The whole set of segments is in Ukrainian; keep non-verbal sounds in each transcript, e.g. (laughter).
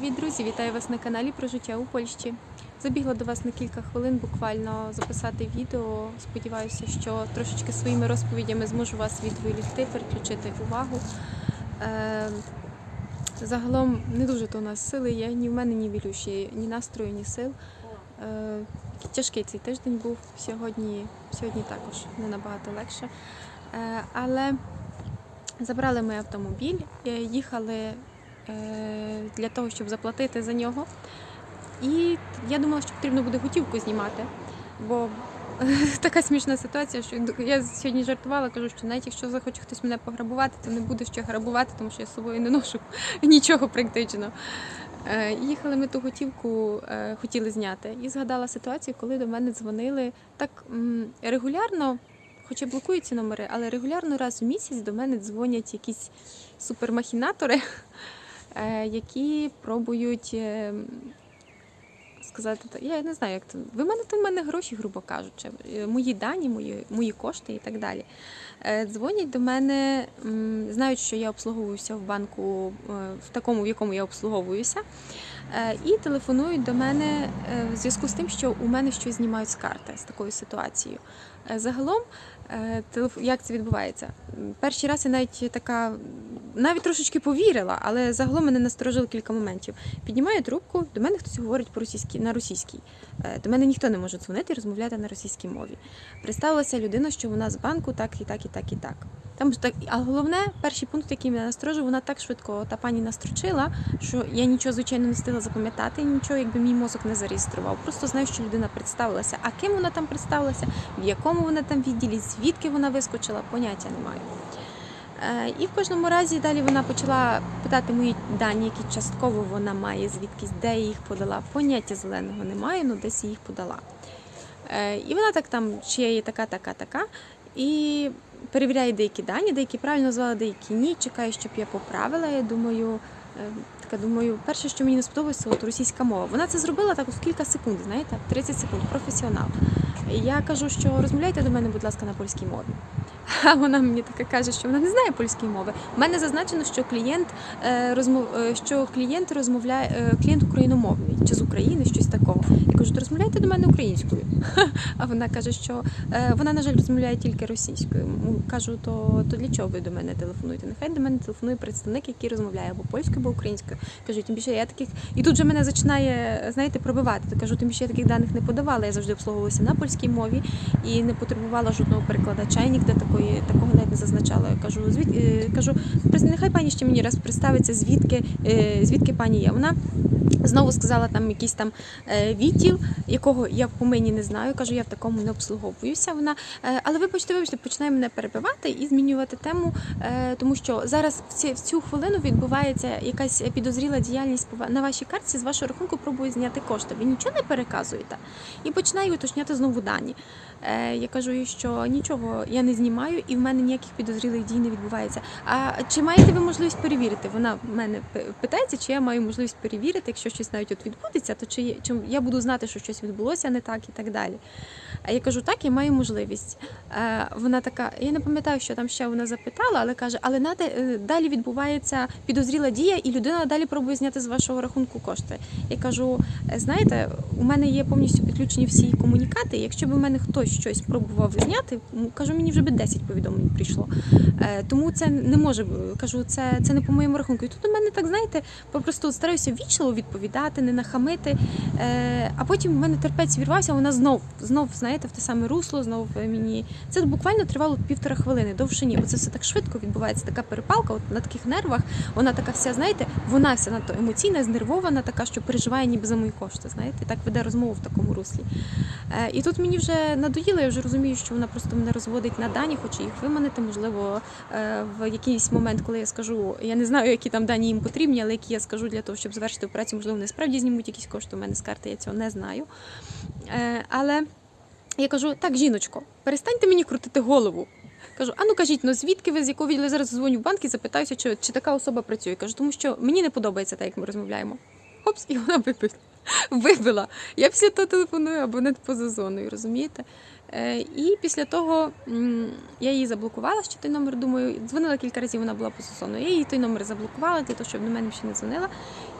Привіт, друзі! Вітаю вас на каналі про життя у Польщі. Забігла до вас на кілька хвилин буквально записати відео. Сподіваюся, що трошечки своїми розповідями зможу вас відволікти, переключити увагу. Е, загалом не дуже то у нас сили є, ні в мене, ні вілюші, ні настрою, ні сил. Е, тяжкий цей тиждень був сьогодні, сьогодні також не набагато легше. Е, але забрали ми автомобіль, е, їхали для того, щоб заплатити за нього. І я думала, що потрібно буде готівку знімати, бо (laughs) така смішна ситуація, що я сьогодні жартувала, кажу, що навіть якщо захоче хтось мене пограбувати, то не буде що грабувати, тому що я з собою не ношу (laughs) нічого практично. Е, Їхали ми ту готівку, е, хотіли зняти, і згадала ситуацію, коли до мене дзвонили так регулярно, хоча блокують ці номери, але регулярно раз у місяць до мене дзвонять якісь супермахінатори, е, які пробують е, сказати, я не знаю, як це. Ви мене то в мене гроші, грубо кажучи, е, мої дані, мої, мої кошти і так далі. Е, Дзвонять до мене, знають, що я обслуговуюся в банку е, в такому, в якому я обслуговуюся. Е, І телефонують до мене е, в зв'язку з тим, що у мене щось знімають з карти з такою ситуацією. Е, Загалом, як це відбувається? Перший раз я навіть така навіть трошечки повірила, але загалом мене насторожило кілька моментів. Піднімаю трубку, до мене хтось говорить по російській на російській. До мене ніхто не може дзвонити і розмовляти на російській мові. Представилася людина, що вона з банку так і так, і так, і так. Там так, а головне, перший пункт, який мене насторожив, вона так швидко та пані настрочила, що я нічого звичайно не встигла запам'ятати, нічого, якби мій мозок не зареєстрував. Просто знаю, що людина представилася. А ким вона там представилася, в якому вона там відділі, звідки вона вискочила, поняття не маю. Е, І в кожному разі далі вона почала питати мої дані, які частково вона має, звідкись, де я їх подала. Поняття зеленого немає, але десь я їх подала. Е, І вона так там, чи я є така, така, така. І перевіряє деякі дані, деякі правильно назвала, деякі ні. Чекає, щоб я поправила. Я думаю, е, така думаю, перше, що мені не сподобається, от російська мова. Вона це зробила так в кілька секунд, знаєте, 30 секунд, професіонал. Я кажу, що розмовляйте до мене, будь ласка, на польській мові. (laughs) А вона мені таке каже, що вона не знає польської мови. У мене зазначено, що клієнт е, розмов, е, що клієнт розмовляє клієнт україномовний чи з України, щось такого. Я кажу, то розмовляйте до мене українською. (laughs) А вона каже, що е, вона, на жаль, розмовляє тільки російською. Кажу, то, то для чого ви до мене телефонуєте? Нехай до мене телефонує представник, який розмовляє або польською, або українською. Кажу, тим більше я таких. І тут же мене починає, знаєте, пробивати. То кажу, тим більше я таких даних не подавала. Я завжди обслуговувалася на польській мові і не потребувала жодного перекладача, і ніде такої такого навіть не зазначала. Я кажу, звід, е, кажу, «Прис- нехай пані ще мені раз представиться, звідки, е, звідки пані є. Вона знову сказала там якийсь там е, відділ, якого я в помині не знаю. Кажу, я в такому не обслуговуюся. Вона, е, але вибачте, вибачте, починає мене перебивати і змінювати тему, е, тому що зараз в, ці, в цю хвилину відбувається якась підозріла діяльність на вашій картці. З вашого рахунку пробує зняти кошти. Ви нічого не переказуєте і починаю уточняти знову дані. Я кажу, що нічого я не знімаю, і в мене ніяких підозрілих дій не відбувається. А чи маєте ви можливість перевірити? Вона в мене питається, чи я маю можливість перевірити, якщо щось навіть от відбудеться, то чи, чи я буду знати, що щось відбулося не так і так далі. А я кажу, так, я маю можливість. Е, вона така, я не пам'ятаю, що там ще вона запитала, але каже, але е, далі відбувається підозріла дія, і людина далі пробує зняти з вашого рахунку кошти. Я кажу, «Е, знаєте, у мене є повністю підключені всі комунікати. Якщо б у мене хтось щось пробував зняти, кажу, мені вже би 10 повідомлень прийшло. Тому це не може кажу, це, це не по моєму рахунку. І тут у мене так, знаєте, попросту стараюся вічливо відповідати, не нахамити. Е, А потім в мене терпець вірвався, вона знов, знов, знаєте, в те саме русло, знов е, мені. Це буквально тривало півтора хвилини, довше ні, бо це все так швидко відбувається, така перепалка, от на таких нервах. Вона така вся, знаєте, вона вся надто емоційна, знервована, така, що переживає ніби за мої кошти. Знаєте, так веде розмову в такому руслі. Е, І тут мені вже надоїло, я вже розумію, що вона просто мене розводить на дані, хоче їх виманити. Можливо, в якийсь момент, коли я скажу, я не знаю, які там дані їм потрібні, але які я скажу для того, щоб завершити операцію, можливо, вони справді знімуть якісь кошти. У мене з карти я цього не знаю. Е, Але я кажу: так, жіночко, перестаньте мені крутити голову. Кажу, а ну кажіть, ну звідки ви з якого Я зараз дзвоню в банк і запитаюся, чи, чи така особа працює. Кажу, тому що мені не подобається так, як ми розмовляємо. Хопс, і вона вибила. Вибила. Я після того телефоную абонент поза зоною, розумієте? Е, І після того я її заблокувала ще той номер. Думаю, дзвонила кілька разів, вона була зоною. Я її той номер заблокувала для того, щоб до мене ще не дзвонила.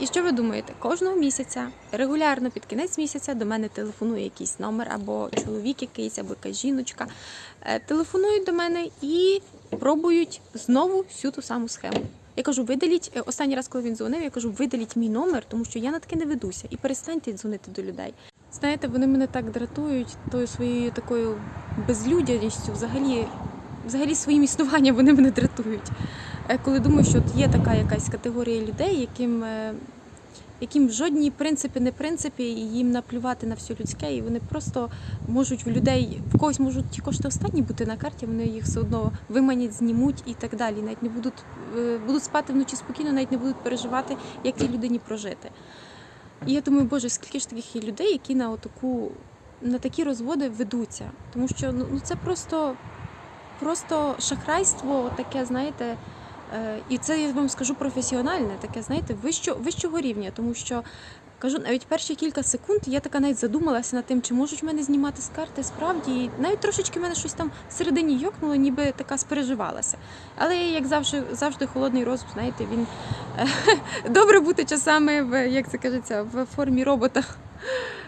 І що ви думаєте? Кожного місяця, регулярно під кінець місяця до мене телефонує якийсь номер, або чоловік якийсь, або якась жіночка. Е, Телефонують до мене і пробують знову всю ту саму схему. Я кажу, видаліть е, останній раз, коли він дзвонив, я кажу, видаліть мій номер, тому що я на таке не ведуся, і перестаньте дзвонити до людей. Знаєте, вони мене так дратують тою своєю такою безлюдяністю, взагалі, взагалі своїм існуванням вони мене дратують. Е, Коли думаю, що от є така якась категорія людей, яким, е, яким жодні принципи не принципи, і їм наплювати на все людське, і вони просто можуть в людей, в когось можуть ті кошти останні бути на карті, вони їх все одно виманять, знімуть і так далі. Навіть не будуть, е, будуть спати вночі спокійно, навіть не будуть переживати, як тій людині прожити. І я думаю, боже, скільки ж таких є людей, які на отаку, на такі розводи ведуться. Тому що ну, ну, це просто, просто шахрайство таке, знаєте, е, і це я вам скажу професіональне, таке, знаєте, вищого, вищого рівня, тому що. Кажу, навіть перші кілька секунд я така навіть задумалася над тим, чи можуть мене знімати з карти справді. І навіть трошечки мене щось там всередині йокнуло, ніби така спереживалася. Але як завжди, завжди холодний розум, знаєте, він е, (laughs) добре бути часами в як це кажеться, в формі робота.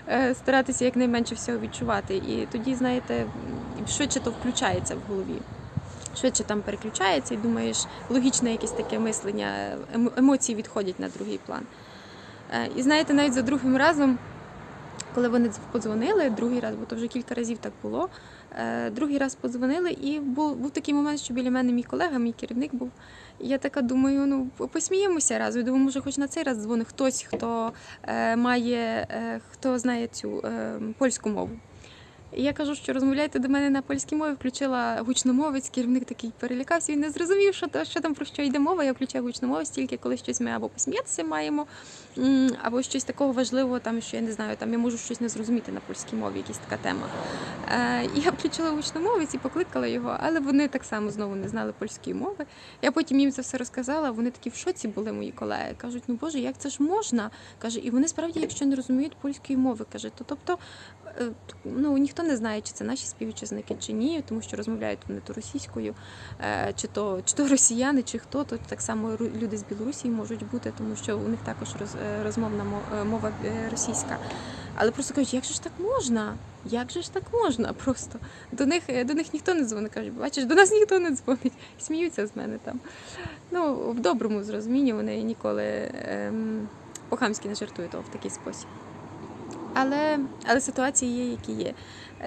Е, Старатися якнайменше всього відчувати. І тоді, знаєте, швидше то включається в голові. Швидше там переключається і думаєш, логічне якесь таке мислення, ем- емоції відходять на другий план. Е, І знаєте, навіть за другим разом, коли вони подзвонили, другий раз, бо то вже кілька разів так було. е, Другий раз подзвонили, і був, був такий момент, що біля мене мій колега, мій керівник був. Я така думаю, ну посміємося разом. Думаю, може, хоч на цей раз дзвонить хтось, хто е, має, е, хто знає цю е, польську мову. Я кажу, що розмовляйте до мене на польській мові, включила гучномовець, керівник такий перелякався, він не зрозумів, що, то, що там про що йде мова. Я включаю гучномовець тільки коли щось ми або посміятися маємо, або щось такого важливого, там, що я не знаю, там я можу щось не зрозуміти на польській мові, якась така тема. Е, я включила гучномовець і покликала його, але вони так само знову не знали польської мови. Я потім їм це все розказала. Вони такі в шоці були мої колеги. кажуть, ну боже, як це ж можна? каже, і вони справді, якщо не розуміють польської мови, каже, то тобто. Е, Ну, ніхто не знає, чи це наші співвітчизники чи ні, тому що розмовляють вони то російською, е, чи то, чи то росіяни, чи хто, то так само люди з Білорусі можуть бути, тому що у них також е, розмовна мова російська. Але просто кажуть, як же ж так можна? Як же ж так можна? (laughs) Просто до них до них ніхто не дзвонить. Кажуть, бачиш, до нас ніхто не дзвонить. Сміються з мене там. Ну, в доброму зрозумінні вони ніколи ем, по-хамськи не жартують в такий спосіб. Але, але ситуації є, які є.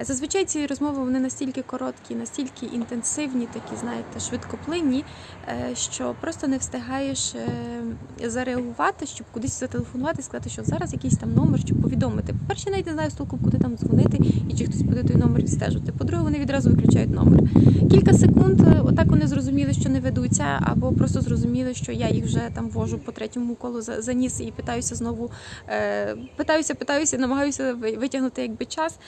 Зазвичай ці розмови вони настільки короткі, настільки інтенсивні, такі, знаєте, швидкоплинні, е, що просто не встигаєш е, зареагувати, щоб кудись зателефонувати, сказати, що зараз якийсь там номер, щоб повідомити. По-перше, навіть не знаю з куди там дзвонити і чи хтось буде той номер відстежувати. По-друге, вони відразу виключають номер. Кілька секунд, е, отак вони зрозуміли, що не ведуться, або просто зрозуміли, що я їх вже там вожу по третьому колу за, ніс і питаюся знову, питаюся, питаюся, намагаюся витягнути якби час.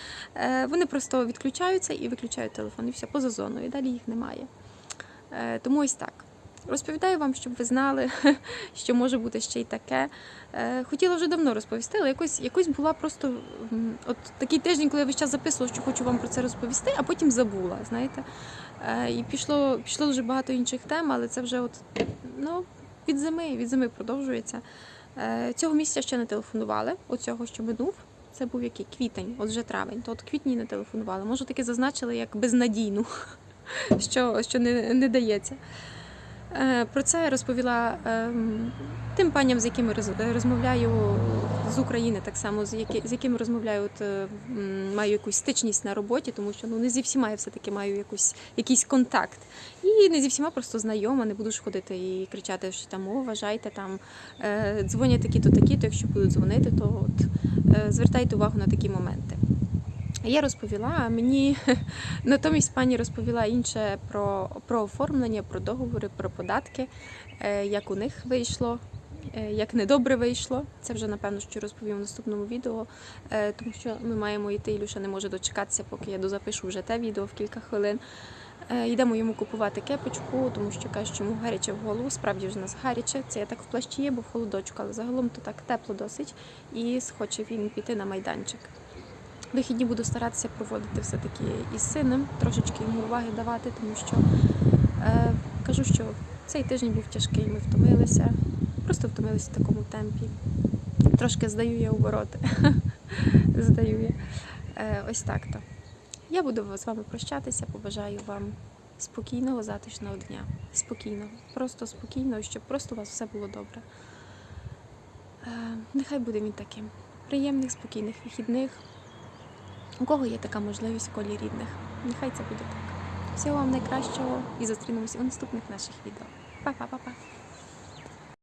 Вони просто відключаються і виключають телефон, і все поза зоною, і далі їх немає. Е, тому ось так. Розповідаю вам, щоб ви знали, (laughs) що може бути ще й таке. Е, Хотіла вже давно розповісти, але якось, якось була просто от такий тиждень, коли я весь час записувала, що хочу вам про це розповісти, а потім забула, знаєте. Е, І пішло, пішло дуже багато інших тем, але це вже от, ну, від зими, від зими продовжується. Цього місяця ще не телефонували, оцього, що минув. Це був який квітень, от вже травень, то от квітні не телефонували. Може, таки зазначили як безнадійну, (laughs) що, що не, не дається. Е, Про це я розповіла ем, тим паням, з якими розмовляю з України, так само з, якими розмовляю, от, е, маю якусь стичність на роботі, тому що ну, не зі всіма я все-таки маю якусь, якийсь контакт. І не зі всіма просто знайома, не буду ж ходити і кричати, що там, о, вважайте, там е, дзвонять такі-то, такі-то, якщо будуть дзвонити, то от, звертайте увагу на такі моменти. Я розповіла, а мені (laughs) натомість пані розповіла інше про, про оформлення, про договори, про податки, е, як у них вийшло, е, як недобре вийшло. Це вже напевно що розповім в наступному відео, е, тому що ми маємо йти. Ілюша не може дочекатися, поки я дозапишу вже те відео в кілька хвилин. Е, Йдемо йому купувати кепочку, тому що каже, що йому гаряче в голову. Справді вже нас гаряче. Це я так в плащі є, бо в холодочку, але загалом то так тепло досить. І схоче він піти на майданчик. Вихідні буду старатися проводити все-таки із сином, трошечки йому уваги давати, тому що е, кажу, що цей тиждень був тяжкий, ми втомилися. Просто втомилися в такому темпі. Трошки здаю я обороти. (laughs) здаю я. Е, ось так то. Я буду з вами прощатися. Побажаю вам спокійного, затишного дня. Спокійного, просто спокійного, щоб просто у вас все було добре. Е, нехай буде він таким. Приємних, спокійних вихідних. У кого є така можливість в колі рідних? Нехай це буде так. Всього вам найкращого і зустрінемося у наступних наших відео. Па-па-па-па!